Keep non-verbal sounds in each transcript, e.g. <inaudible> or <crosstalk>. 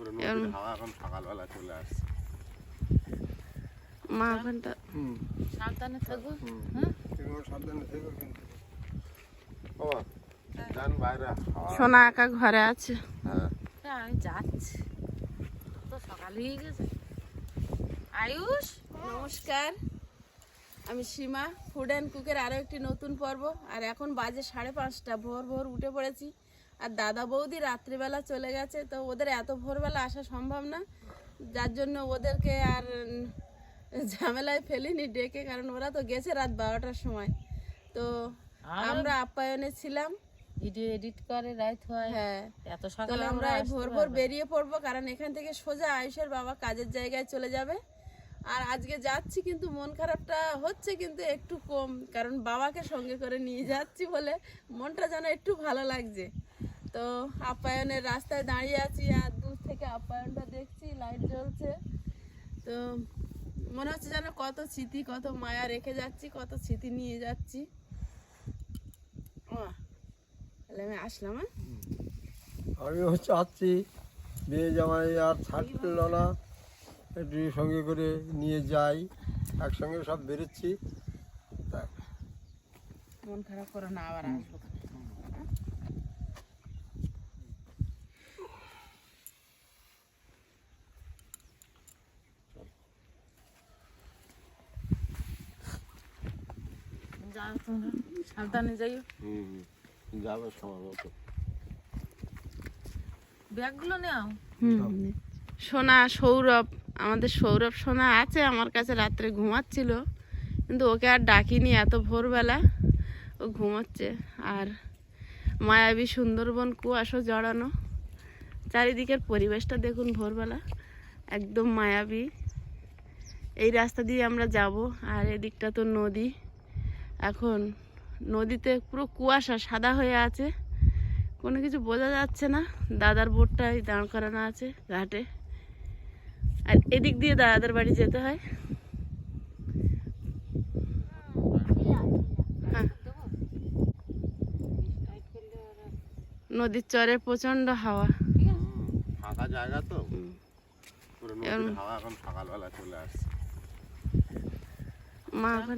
সকালবেলা চলে আসছে। মা ওখানটা সাবধানে থাকো হ্যাঁ? সোনা একা ঘরে আছে। হ্যাঁ। হ্যাঁ, আমি যাচ্ছি। তো সকাল হয়ে গেছে। আয়ুষ নমস্কার। আমি সীমা ফুড অ্যান্ড কুকের আরও একটি নতুন পর্ব। আর এখন বাজে সাড়ে পাঁচটা ভোর ভোর উঠে পড়েছি। আর দাদা বৌদি রাত্রিবেলা চলে গেছে তো ওদের এত ভোরবেলা আসা সম্ভব না। যার জন্য ওদেরকে আর ঝামেলায় ফেলিনি ডেকে কারণ ওরা তো গেছে রাত বারোটার সময়। তো আমরা আপ্যায়নে ছিলাম। ভিডিও এডিট করে রাইত হয়। হ্যাঁ। এত সকালে আমরা ভোর ভোর বেরিয়ে পড়ব কারণ এখান থেকে সোজা আয়ুষের বাবা কাজের জায়গায় চলে যাবে। আর আজকে যাচ্ছি কিন্তু মন খারাপটা হচ্ছে কিন্তু একটু কম কারণ বাবাকে সঙ্গে করে নিয়ে যাচ্ছি বলে মনটা যেন একটু ভালো লাগছে। তো আপ্যায়নের রাস্তায় দাঁড়িয়ে আছি আর দূর থেকে আপ্যায়নটা দেখছি লাইট জ্বলছে। তো মনে হচ্ছে যেন কত স্মৃতি কত মায়া রেখে যাচ্ছি কত স্মৃতি নিয়ে যাচ্ছি। তাহলে আমি আসলাম হ্যাঁ? আমি হচ্ছে আসছি বিয়ে জামাই আর ছাড়ছিল না। একটু সঙ্গে করে নিয়ে যাই একসঙ্গে সব বেরোচ্ছি। মন খারাপ করো না আবার আসব। তোমরা সাবধানে যাইও। হুম হুম। যাবে সময় মতো। ব্যাগগুলো নাও। সোনা সৌরভ আমাদের সৌরভ সোনা আছে আমার কাছে রাত্রে ঘুমাচ্ছিল। কিন্তু ওকে আর ডাকিনি এত ভোরবেলা। ও ঘুমাচ্ছে। আর মায়াবী সুন্দরবন কুয়াশা জড়ানো। চারিদিকের পরিবেশটা দেখুন ভোরবেলা। একদম মায়াবী। এই রাস্তা দিয়ে আমরা যাব আর এদিকটা তো নদী। এখন নদীতে পুরো কুয়াশা সাদা হয়ে আছে। কোনো কিছু বোঝা যাচ্ছে না। দাদার বোটটাই দাঁড় করানো আছে ঘাটে। আর এদিক দিয়ে দাদাদের বাড়ি যেতে হয়। হ্যাঁ। নদীর চরে প্রচণ্ড হাওয়া। ফাঁকা জায়গা তো। হাওয়া এখন সকালবেলা চলে আসছে মা ওখানটা হুম সাবধানে থাকো হুম হ্যাঁ তুমি সাবধানে থেকো কিন্তু বাবা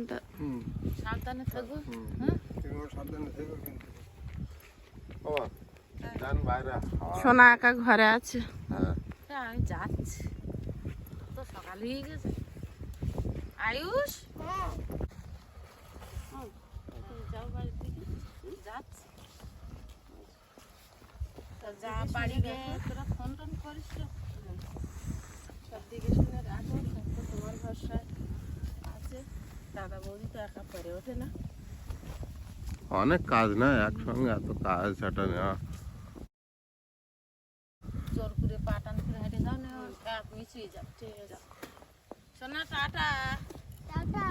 যান বাইরে। হাওয়া সোনা একা ঘরে আছে। হ্যাঁ। হ্যাঁ, আমি যাচ্ছি। তো সকাল হয়ে গেছে। আয়ুষ? তুমি যাও বাড়ির দিকে। যাচ্ছি। তা যা বাড়ি গে। তোরা ফোন টোন করিস? সব দিকে শুনে রাখো। তোমার ভরসায় আছে। দাদা বৌদি তো একা পেরে ওঠে না। অনেক কাজ না একসঙ্গে এত কাজ সেটা নেওয়া জোর করে পাটান করে হেঁটে যাও না যাও ঠিক আছে সোনা টাটা। টাটা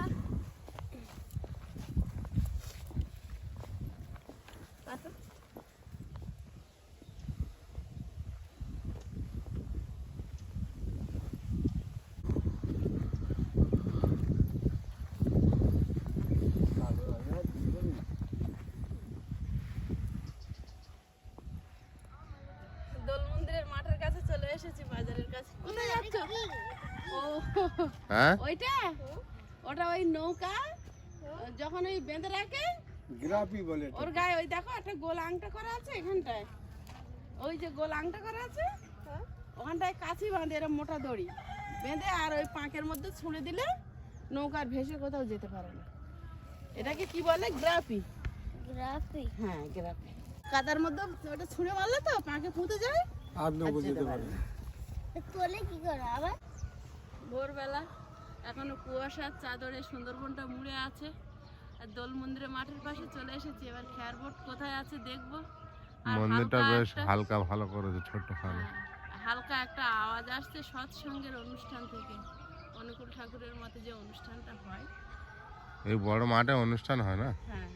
দোল মন্দিরের মাঠের কাছে চলে এসেছি বাজারের কাছে কোথায় যাচ্ছ ও হ্যাঁ? ওইটা? ওটা ওই নৌকা যখন ওই বেঁধে রাখে গ্রাফি বলে ওর গায়ে ওই দেখো একটা গোল আংটা করা আছে এখানটায়। ওই যে গোল আংটা করা আছে ওখানটায় কাছি বাঁধে এরকম মোটা দড়ি। বেঁধে আর ওই পাঁকের মধ্যে ছুঁড়ে দিলে নৌকার ভেসে কোথাও যেতে পারে না। এটাকে কি বলে? গ্রাফি। গ্রাফি। হ্যাঁ গ্রাফি। কাদার মধ্যে ওটা ছুঁড়ে মারলে তো পাঁকে পুঁতে যায়। আর নৌকো যেতে পারে। তোলে কি করে আবার? ভোরবেলা এখনও কুয়াশার চাদরে সুন্দরবনটা মুড়ে আছে। আর দোল মন্দিরের মাঠের পাশে চলে এসেছি এবার খেয়ার বোট কোথায় আছে দেখব। মন্দিরটা বেশ হালকা ভালো করেছে ছোট্ট খালো হ্যাঁ, হালকা একটা আওয়াজ আসছে সৎসঙ্গের অনুষ্ঠান থেকে। অনুকূল ঠাকুরের মতে যে অনুষ্ঠানটা হয়। এই বড় মাঠে অনুষ্ঠান হয় না? হ্যাঁ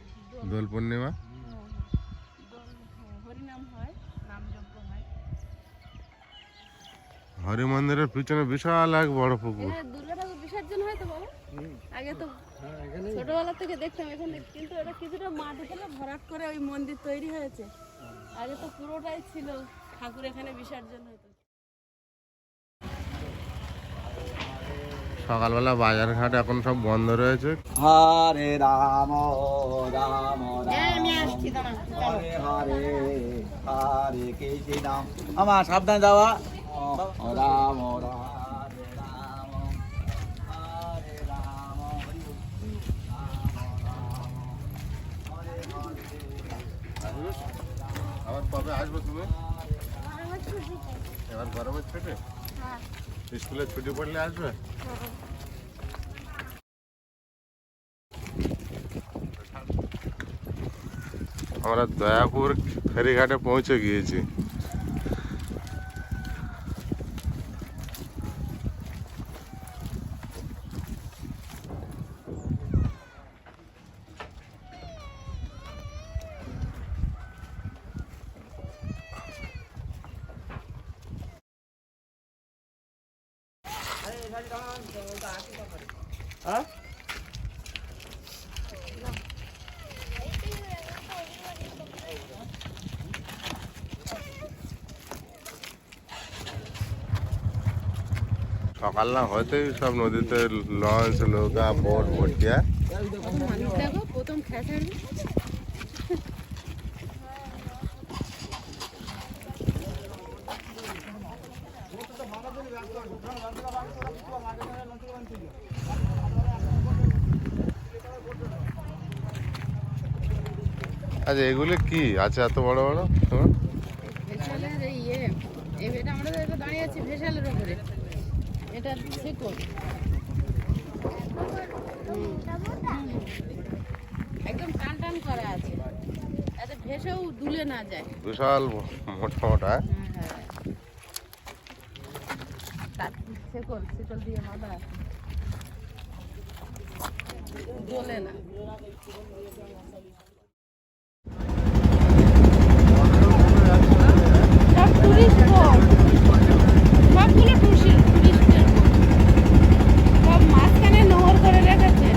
দোল পূর্ণিমা? হ্যাঁ, হরিনাম হয়। হরি মন্দিরের পিছনে বিশাল এক বড় পুকুর। থেকে কিন্তু ভরাট করে ওই মন্দির তৈরি হয়েছে। আগে তো পুরোটাই ছিল ঠাকুর এখানে বিসর্জন সকালবেলা বাজার ঘাট এখন সব বন্ধ রয়েছে। হরে রাম রাম আমার সাবধান যাওয়া। রাম আবার কবে আসবে তুমি এবার গরমের ছুটি স্কুলের ছুটি পড়লে আসবে আমরা দয়াপুর ফেরিঘাটে পৌঁছে গিয়েছি। সকাল না হতেই সব নদীতে লঞ্চ নৌকা বোট ভর্তি প্রথম আচ্ছা এগুলো কি? আছে এত বড় বড়? তোমার? ভেসালের ইয়ে এটা আমরা দাঁড়িয়ে আছি ভেসালের ওপরে এটা শিকল একদম টান টান করা আছে। যাতে ভেসেও দুলে না যায়। বিশাল মোটা মোটা তার শিকল শিকল দিয়ে বাঁধা আছে। না সব টুরিস্ট বোট সবগুলো টুরিস্ট টুরিস্টের বোট সব মাঝখানে নোংর করে রেখেছে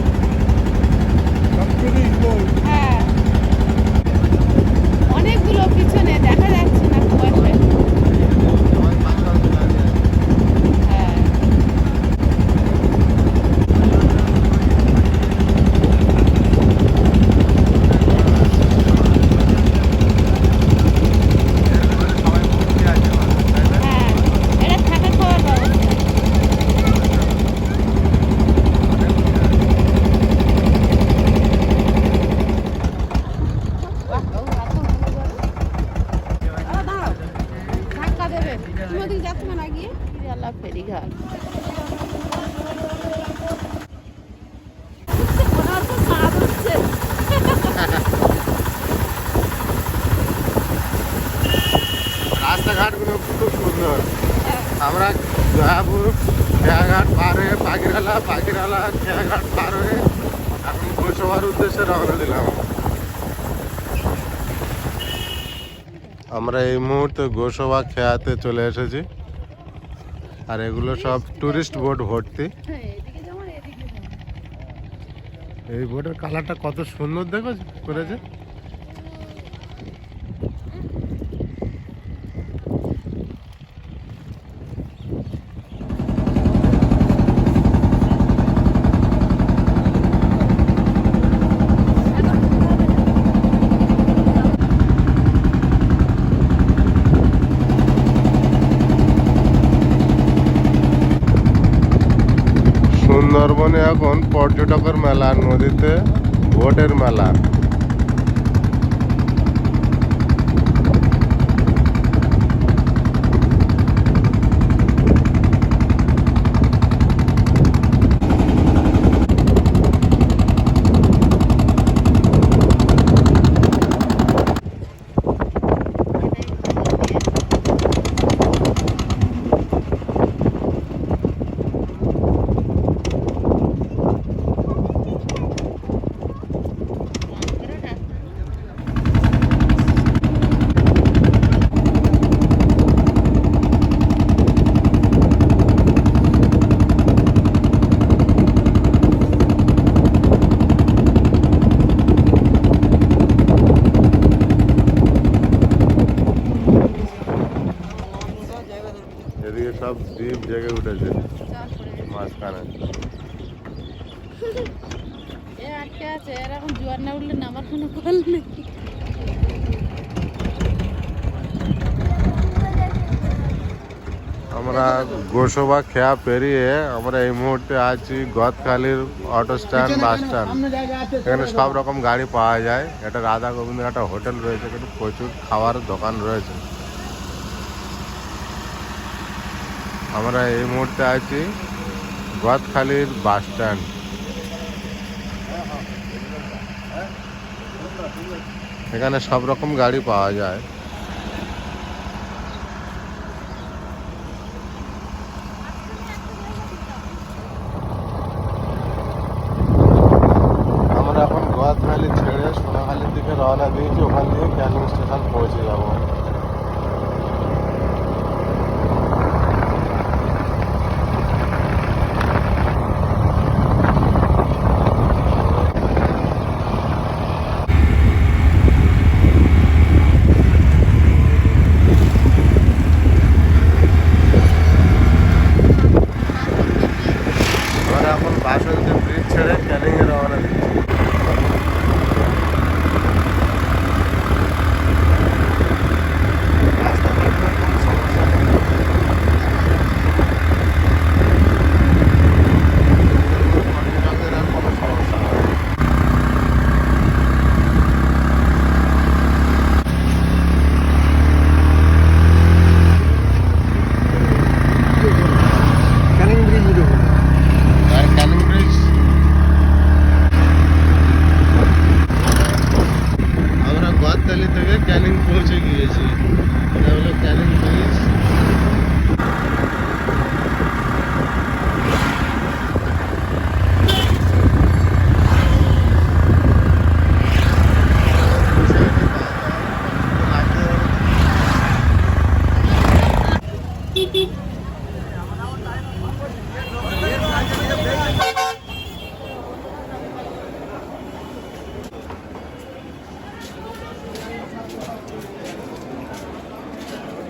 হ্যাঁ অনেকগুলো পিছনে দেখা যাচ্ছে না কুয়াশায় হ্যাঁ হ্যাঁ এটা থাকা খাওয়ার ব্যবস্থা বাহ, ও এত ভালো করে। আরে দাঁড়াও, ধাক্কা দেবে তুমি ওদিকে যাচ্ছ না গিয়ে ইরে আল্লাহ ফেরিঘাট মনে হচ্ছে স্বাদ হচ্ছে রাস্তাঘাটগুলো খুব সুন্দর। আমরা খেয়াঘাট পার হয়ে পাখিরালা পাখিরালা পার হয়ে এখন উদ্দেশ্যে রওনা দিলাম। আমরা এই মুহূর্তে গোসবা খেয়াতে চলে এসেছি। আর এগুলো সব টুরিস্ট বোট ভর্তি হ্যাঁ এদিকে যেমন এদিকে যেমন এই বোর্ডের কালারটা কত সুন্দর দেখো করেছে। সুন্দরবনে এখন পর্যটকের মেলা নদীতে ভোটের মেলা। এদিকে সব দ্বীপ জেগে উঠেছে। মাঝখানে। <laughs> আটকে আছে এর জোয়ার না উঠলে নামার কোনো কল নেই। আমরা গোসবা খেয়া পেরিয়ে আমরা এই মুহূর্তে আছি গদখালির অটো স্ট্যান্ড বাস স্ট্যান্ড এখানে সব রকম গাড়ি পাওয়া যায়। এটা রাধা গোবিন্দ একটা হোটেল রয়েছে এখানে প্রচুর খাওয়ার দোকান রয়েছে। আমরা এই মুহূর্তে আছি গদখালির বাস স্ট্যান্ড। এখানে সব রকম গাড়ি পাওয়া যায়। আমরা এখন গোয়াখালি ছেড়ে সোনাখালির দিকে রওনা দিয়েছি, ওখান দিয়ে ক্যানিং স্টেশন পৌঁছে যাব আমরা এখন বাসন্তী ব্রিজ ছেড়ে ক্যানিংয়ে রওনা দিচ্ছি ক্যানিং ব্রিজ আর ক্যানিং ব্রিজ আমরা গোয়াতলি থেকে ক্যানিং পৌঁছে গিয়েছি এটা হলো ক্যানিং ব্রিজ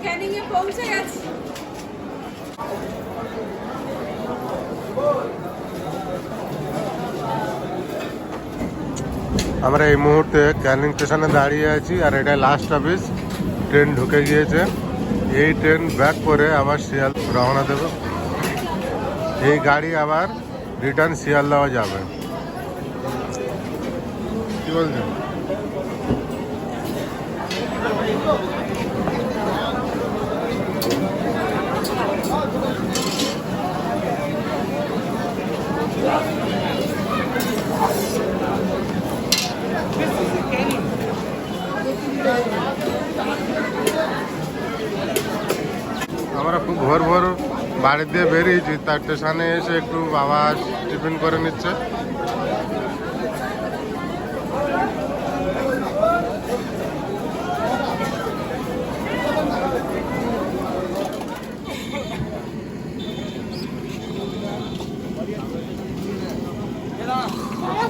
ক্যানিংয়ে পৌঁছে গেছি। আমরা এই মুহূর্তে ক্যানিং স্টেশনে দাঁড়িয়ে আছি আর এটা লাস্ট অফিস ট্রেন ঢুকে গিয়েছে। এই ট্রেন ব্যাক করে আবার শিয়াল রওনা দেবে। এই গাড়ি আবার রিটার্ন শিয়ালদাও যাবে। কি বলছেন? আমরা খুব ভোর ভোর বাড়ি দিয়ে বেরিয়েছি। তার স্টেশনে এসে একটু বাবা টিফিন করে নিচ্ছে।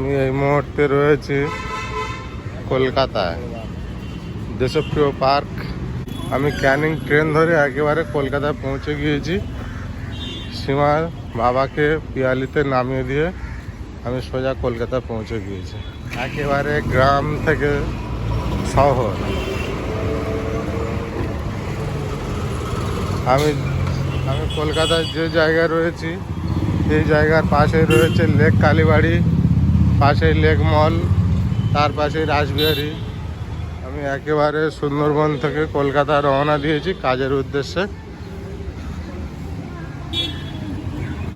আমি এই মুহূর্তে রয়েছি কলকাতায়। দেশপ্রিয় পার্ক। আমি ক্যানিং ট্রেন ধরে একেবারে কলকাতায় পৌঁছে গিয়েছি। সীমার বাবাকে পিয়ালিতে নামিয়ে দিয়ে আমি সোজা কলকাতা পৌঁছে গিয়েছি। একেবারে গ্রাম থেকে শহর। আমি আমি কলকাতার যে জায়গায় রয়েছি এই জায়গার পাশে রয়েছে লেক কালীবাড়ি। পাশে লেক মল, তার পাশে রাসবিহারি। আমি একেবারে সুন্দরবন থেকে কলকাতা রওনা দিয়েছি কাজের উদ্দেশ্যে।